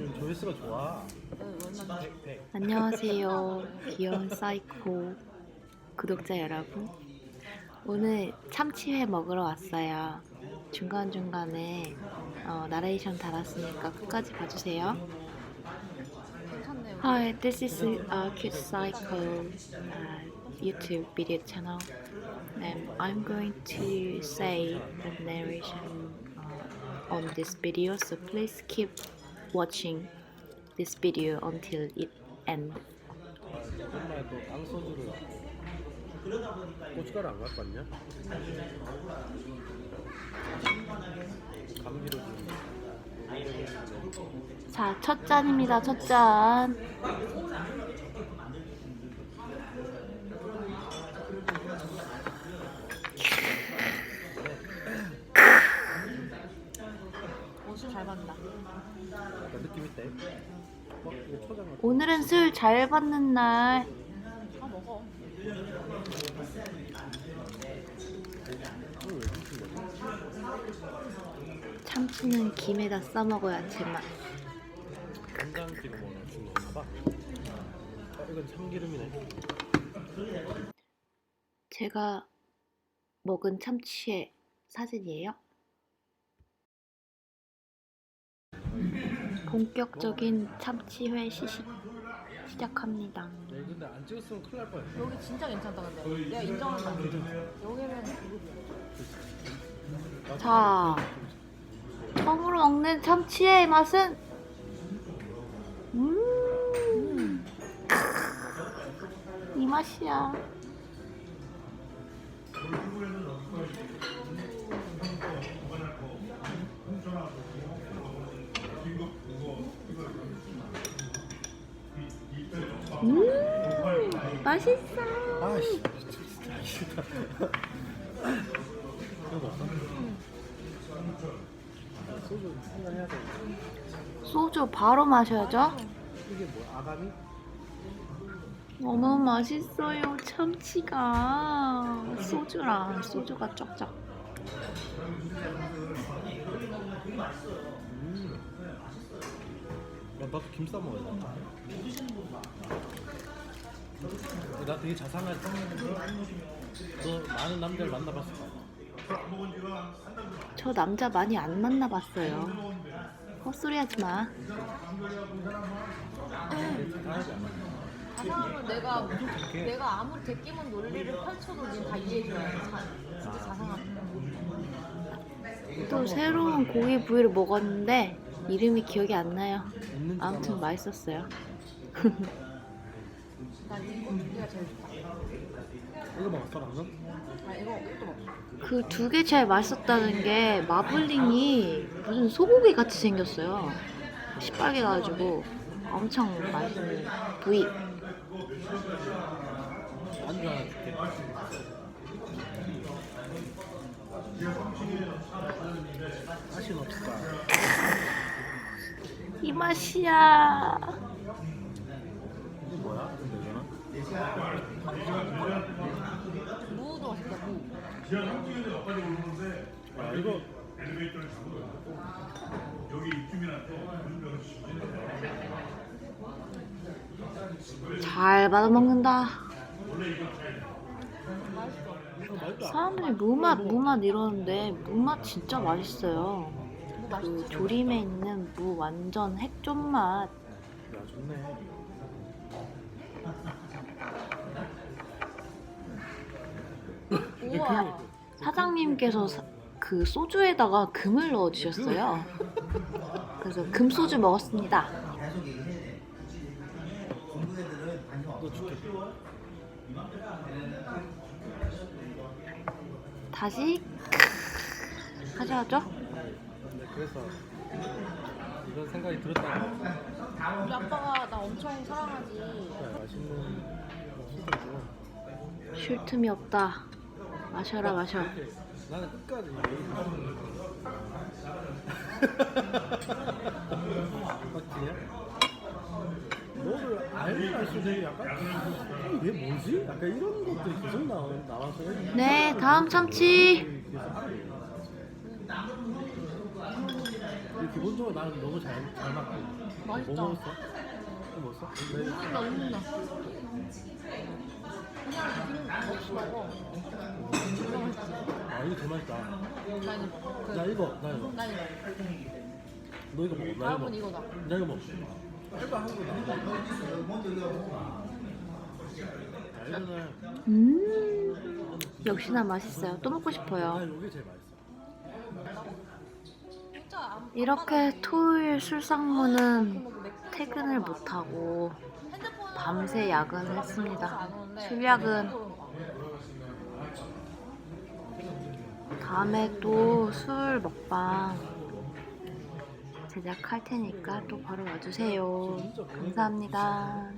지금 조회수가 좋아. 100, 100. 안녕하세요. 귀여운 사이코 구독자 여러분. 오늘 참치회 먹으러 왔어요. 중간중간에 어, 나레이션 달았으니까 끝까지 봐주세요. Hi, this is a cute psycho uh, YouTube video channel. And I'm going to say the narration uh, on this video, so please keep watching this video until it ends. 고춧가루 안 갖고 왔냐? 감기로 좀 자, 첫 잔입니다. 첫 잔. 잘 받는다. 약간 느낌 있다. 어, 이거 초장 같은 오늘은 술 잘 받는 날. 다 먹어. 거왜 드신 거지? 참치는 김에다 싸 먹어야 제맛. 간장기름 넣어 준 건가 봐. 어, 이건 참기름이네. 제가 먹은 참치의 사진이에요. 본격적인 참치회 시식 시작합니다. 야, 근데 안 찍었으면 큰일 날 뻔했어. 여기 진짜 괜찮다 근데. 내가 인정한다. 여기는 자, 처음으로 먹는 참치의 맛은 음, 이 맛이야. 음, 맛있어. 아씨, 진짜. 이거? 소주 한잔 해야 돼. 소주 바로 마셔야죠. 이게 뭐야? 아가미? 너무 맛있어요 참치가 소주랑 소주가 쩍쩍 음. 야, 나도 김싸 먹어야 돼. 나 되게 자상하지. 너 많은 남자를 만나봤을 거야. 저 남자 많이 안 만나봤어요 헛소리 하지 마 자상하지 않아. 자상하면 내가. 내가 아무리 데끼면 논리를 펼쳐도 니다 이해해줘야 돼. 자, 진짜 자상하다. 또 새로운 고기 부위를 먹었는데 이름이 기억이 안 나요 아무튼. 맛있었어요 난 이거 두 개가 제일 좋다. 이거 먹었어 방금? 아 이거 이것도 먹어. 그 두 개 제일 맛있었다는 게 마블링이 무슨 소고기 같이 생겼어요 시뻘게 가지고 엄청 맛있는 부위 안주 하나 줄게. 맛이 없을까? 이 맛이야 뭐야? 근데 이거는? 무도 맛있다. 무. 아 이거 잘 받아먹는다. 사람들이 무맛 무맛 이러는데 무맛 진짜 맛있어요. 무 그. 조림에 있는 무 완전 핵존 맛. 야 좋네. 우와. 사장님께서 사- 그 소주에다가 금을 넣어 주셨어요. 그래서 금소주 먹었습니다. 다시 가져가죠. 근데 그래서 이런 생각이 들었다. 우리 아빠가 나 엄청 사랑하지. 야 맛있는 술도 줘. 쉴 틈이 없다. 마셔라 마셔. 나는 끝까지 맞지냐? 너를 알면 알수록 약간 이게 뭐지? 약간 이런 것들이 계속 나와, 나와서 네, 다음 참치. 기본적으로 나는 너무 잘, 잘 맞고 맛있다. 뭐 먹었어? 뭐 먹었어? 네. 웃긴다, 웃긴다. 그냥 먹어. 진짜 맛있지. 아 이거 제일 맛있다. 나 그, 나 이거 나 이거 나 이거. 너 이거 먹어. 나 이거 다음은. 이거다. 나 이거 먹어. 일반 한국이다. 아, 이거는 음, 역시나 맛있어요. 또 먹고 나 싶어요. 이게 제일 맛있어. 이렇게 토요일 술상무는 퇴근을 못하고 밤새 야근을 안 했습니다. 술약은 다음에 또 술 먹방 제작할 테니까 또 바로 와주세요. 감사합니다.